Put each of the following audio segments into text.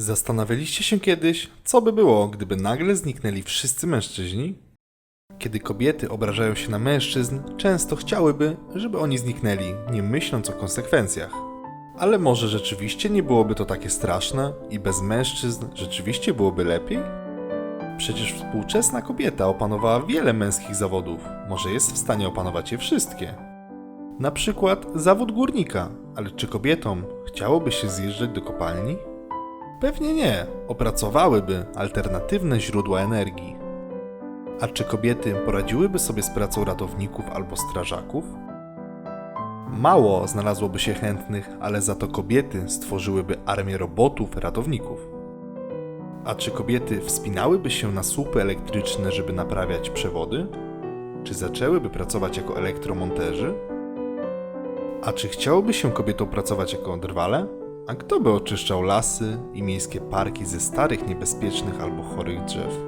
Zastanawialiście się kiedyś, co by było, gdyby nagle zniknęli wszyscy mężczyźni? Kiedy kobiety obrażają się na mężczyzn, często chciałyby, żeby oni zniknęli, nie myśląc o konsekwencjach. Ale może rzeczywiście nie byłoby to takie straszne i bez mężczyzn rzeczywiście byłoby lepiej? Przecież współczesna kobieta opanowała wiele męskich zawodów, może jest w stanie opanować je wszystkie. Na przykład zawód górnika, ale czy kobietom chciałoby się zjeżdżać do kopalni? Pewnie nie, opracowałyby alternatywne źródła energii. A czy kobiety poradziłyby sobie z pracą ratowników albo strażaków? Mało znalazłoby się chętnych, ale za to kobiety stworzyłyby armię robotów ratowników. A czy kobiety wspinałyby się na słupy elektryczne, żeby naprawiać przewody? Czy zaczęłyby pracować jako elektromonterzy? A czy chciałoby się kobietom pracować jako drwale? A kto by oczyszczał lasy i miejskie parki ze starych, niebezpiecznych albo chorych drzew?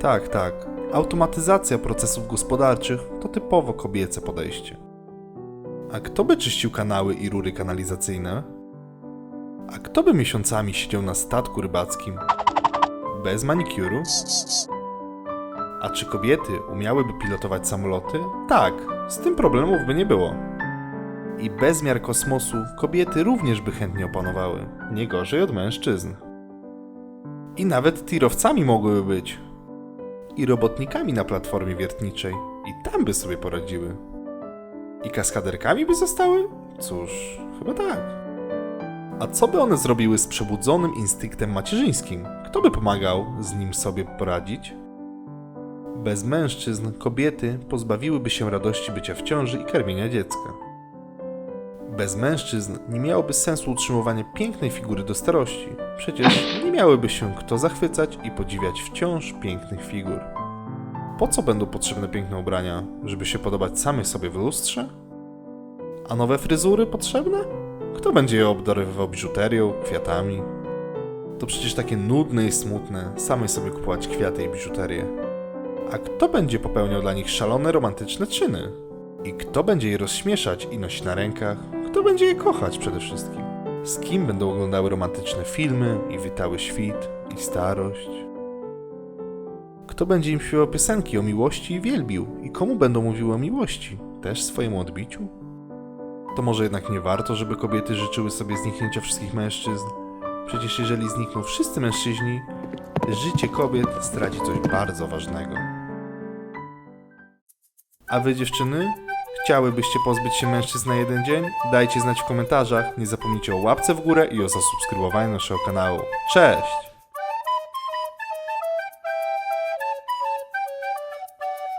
Tak, tak. Automatyzacja procesów gospodarczych to typowo kobiece podejście. A kto by czyścił kanały i rury kanalizacyjne? A kto by miesiącami siedział na statku rybackim? Bez manikuru? A czy kobiety umiałyby pilotować samoloty? Tak, z tym problemów by nie było. I bezmiar kosmosu kobiety również by chętnie opanowały, nie gorzej od mężczyzn. I nawet tirowcami mogłyby być. I robotnikami na platformie wiertniczej, i tam by sobie poradziły. I kaskaderkami by zostały? Cóż, chyba tak. A co by one zrobiły z przebudzonym instynktem macierzyńskim? Kto by pomagał z nim sobie poradzić? Bez mężczyzn kobiety pozbawiłyby się radości bycia w ciąży i karmienia dziecka. Bez mężczyzn nie miałoby sensu utrzymywanie pięknej figury do starości. Przecież nie miałyby się kto zachwycać i podziwiać wciąż pięknych figur. Po co będą potrzebne piękne ubrania? Żeby się podobać samej sobie w lustrze? A nowe fryzury potrzebne? Kto będzie je obdarowywał biżuterią, kwiatami? To przecież takie nudne i smutne, samej sobie kupować kwiaty i biżuterię. A kto będzie popełniał dla nich szalone romantyczne czyny? I kto będzie je rozśmieszać i nosić na rękach? Kto będzie je kochać przede wszystkim? Z kim będą oglądały romantyczne filmy i witały świt i starość? Kto będzie im śpiewał piosenki o miłości i wielbił? I komu będą mówiły o miłości? Też swojemu odbiciu? To może jednak nie warto, żeby kobiety życzyły sobie zniknięcia wszystkich mężczyzn? Przecież jeżeli znikną wszyscy mężczyźni, życie kobiet straci coś bardzo ważnego. A wy dziewczyny? Chciałybyście pozbyć się mężczyzn na jeden dzień? Dajcie znać w komentarzach. Nie zapomnijcie o łapce w górę i o zasubskrybowaniu naszego kanału. Cześć!